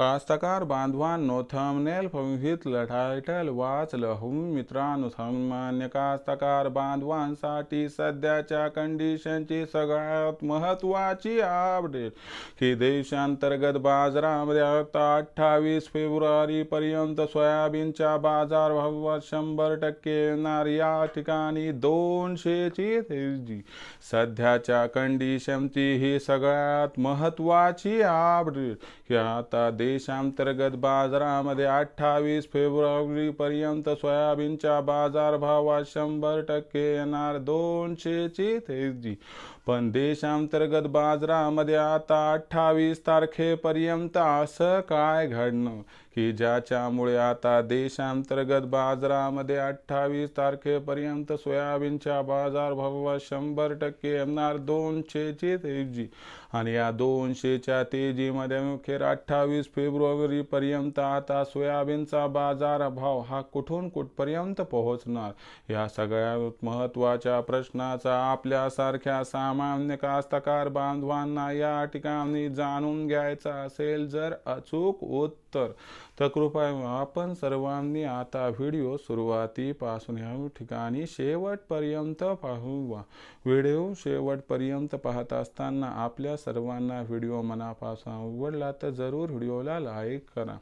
कास्तकार बांधवांनो थंबनेल बघितलं टायटल वाचलं हो मित्रांनो सामान्य कास्तकार बांधवांसाठी सध्याच्या कंडिशनची सगळ्यात महत्त्वाची अपडेट की देशांतर्गत बाजारामध्ये आता अठ्ठावीस फेब्रुवारी पर्यंत सोयाबीनच्या बाजारभावात शंभर टक्के येणार. या ठिकाणी दोनशेची तेजी सध्याच्या कंडिशनची ही सगळ्यात महत्त्वाची अपडेट की आता देशांतर्गत बाजारामध्ये अठ्ठावीस फेब्रुवारी पर्यंत सोयाबीनच्या बाजारभावात शंभर टक्के येणार दोनशेची तेजी पण देशांतर्गत बाजारामध्ये आता अठ्ठावीस तारखेपर्यंत असं काय घडणं? की ज्याच्यामुळे आता देशांतर्गत बाजारामध्ये अठ्ठावीस तारखेपर्यंत सोयाबीनच्या बाजारभावात शंभर टक्के येणार दोनशेची तेजी. आणि या दोनशेच्या तेजीमध्ये अखेर अठ्ठावीस फेब्रुवारीपर्यंत आता सोयाबीनचा बाजारभाव हा कुठून कुठपर्यंत पोहोचणार? या सगळ्यात महत्त्वाच्या प्रश्नाचा आपल्यासारख्या सामान्य कास्तकार बांधवांना या ठिकाणी जाणून घ्यायचा असेल जर अचूक उत्तर. तर कृपया आपण सर्वांनी आता व्हिडिओ सुरुवातीपासून ह्या ठिकाणी शेवटपर्यंत पाहू व्हिडिओ शेवटपर्यंत पाहत असताना आपल्या सर्वांना व्हिडिओ मनापासून आवडला तर जरूर व्हिडिओला लाईक करा.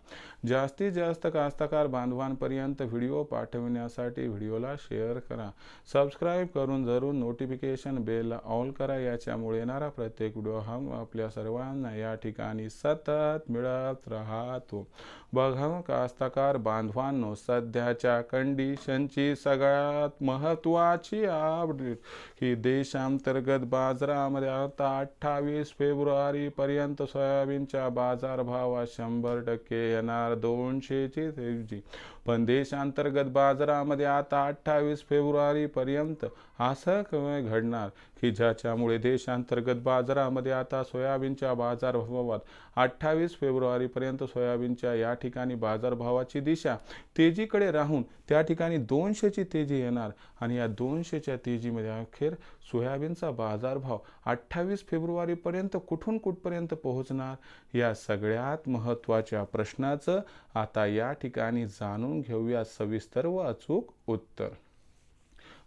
जास्तीत जास्त कास्तकार बांधवांपर्यंत व्हिडिओ पाठविण्यासाठी व्हिडिओला शेअर करा. सबस्क्राईब करून जरूर नोटिफिकेशन बेल ऑल करा. याच्यामुळे येणारा प्रत्येक व्हिडिओ हा आपल्या सर्वांना या ठिकाणी सतत मिळत राहतो. बघा कास्तकार बांधवांनो सध्याच्या कंडिशनची सगळ्यात महत्त्वाची अपडेट की देशांतर्गत बाजारामध्ये आता अठ्ठावीस फेब्रुवारी पर्यंत सोयाबीनच्या बाजारभावात शंभर टक्के येणार दोनशेची तेजी. पण देशांतर्गत बाजारामध्ये आता अठ्ठावीस फेब्रुवारी पर्यंत असं घडणार. की ज्याच्यामुळे देशांतर्गत बाजारामध्ये आता सोयाबीनच्या बाजारभावात अठ्ठावीस फेब्रुवारीपर्यंत सोयाबीनच्या या ठिकाणी बाजारभावाची दिशा तेजीकडे राहून त्या ठिकाणी दोनशेची तेजी येणार. आणि या दोनशेच्या तेजीमध्ये अखेर सोयाबीनचा बाजारभाव अठ्ठावीस फेब्रुवारीपर्यंत कुठून कुठपर्यंत पोहोचणार? या सगळ्यात महत्त्वाच्या प्रश्नाचं आता या ठिकाणी जाणून घेऊया सविस्तर व अचूक उत्तर.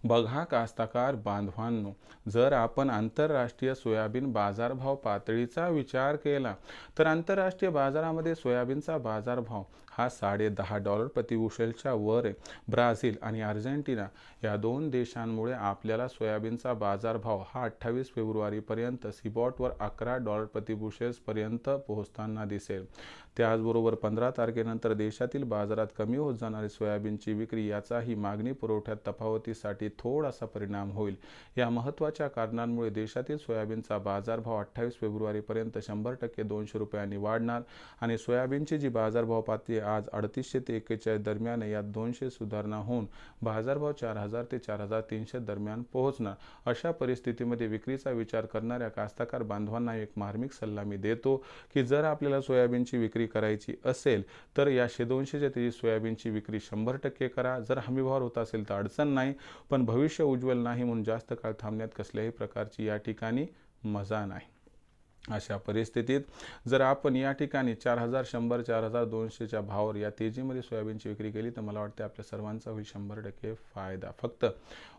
बघा कास्तकार बांधवांनो जर आपण आंतरराष्ट्रीय सोयाबीन बाजारभाव पातळीचा विचार केला तर आंतरराष्ट्रीय बाजारामध्ये सोयाबीनचा बाजारभाव हा साडे दहा डॉलर प्रतिबुशेलच्या वर आहे. ब्राझील आणि अर्जेंटिना या दोन देशांमुळे आपल्याला सोयाबीनचा बाजारभाव हा अठ्ठावीस फेब्रुवारीपर्यंत सिबॉटवर अकरा डॉलर प्रतिबुशेल्सपर्यंत पोहोचताना दिसेल. त्याचबरोबर पंधरा तारखेनंतर देशातील बाजारात कमी होत जाणारी सोयाबीनची विक्री याचाही मागणी पुरवठ्यात तफावतीसाठी थोडासा परिणाम होईल. या महत्त्वाच्या कारणांमुळे देशातील सोयाबीनचा बाजारभाव अठ्ठावीस फेब्रुवारीपर्यंत शंभर टक्के दोनशे रुपयांनी वाढणार आणि सोयाबीनची जी बाजारभाव पातळी आज अडतीसशे ते एक्केचाळीस दरम्यान यात दोनशे सुधारणा होऊन बाजारभाव चार हजार ते चार हजार तीनशे दरम्यान पोहोचणार. अशा परिस्थितीमध्ये विक्रीचा विचार करणाऱ्या कास्तकार बांधवांना एक मार्मिक सल्ला मी देतो की जर आपल्याला सोयाबीनची विक्री करायची असेल तर याशे दोनशेच्या तेजी सोयाबीनची विक्री शंभर टक्के करा. जर हमीभार होत असेल तर अडचण नाही पण भविष्य उज्ज्वल नाही म्हणून जास्त काळ थांबण्यात कसल्याही प्रकारची या ठिकाणी मजा नाही. अशा परिस्थितीत जर आपण या ठिकाणी चार हजार शंभर चार हजार दोनशेच्या भावावर या तेजीमध्ये सोयाबीनची विक्री केली तर मला वाटते आपल्या सर्वांचा होईल शंभर टक्के फायदा. फक्त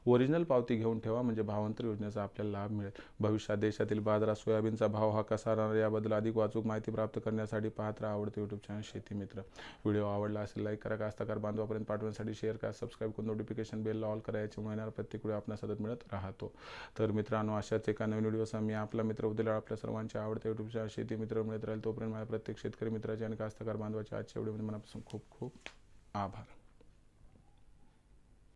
ओरिजिनल पावती घेऊन ठेवा म्हणजे भावांतर योजनेचा आपल्याला लाभ मिळेल. भविष्यात देशातील बाजारात सोयाबीनचा भाव हा कसा राहणार याबद्दल अधिक वाचूक माहिती प्राप्त करण्यासाठी पाहत राहा आवडते यूट्यूब चॅनल शेती मित्र. व्हिडिओ आवडला असेल लाईक करा. कास्तकार बांधवापर्यंत पाठवण्यासाठी शेअर करा. सबस्क्राईब करून नोटिफिकेशन बेलला ऑल करायचे मिळणार प्रत्येक व्हिडिओ आपल्याला सतत मिळत राहतो. तर मित्रांनो अशाच एका नवीन व्हिडिओसह मी आपला मित्र उद्याला आपल्या सर्वांच्या आवडत्या यूट्यूबच्या शेती मित्र मिळत राहील तोपर्यंत माझ्या प्रत्येक शेतकरी मित्राचे आणि कास्तकार बांधवाच्या आजच्या व्हिडिओमध्ये मनापासून खूप खूप आभार.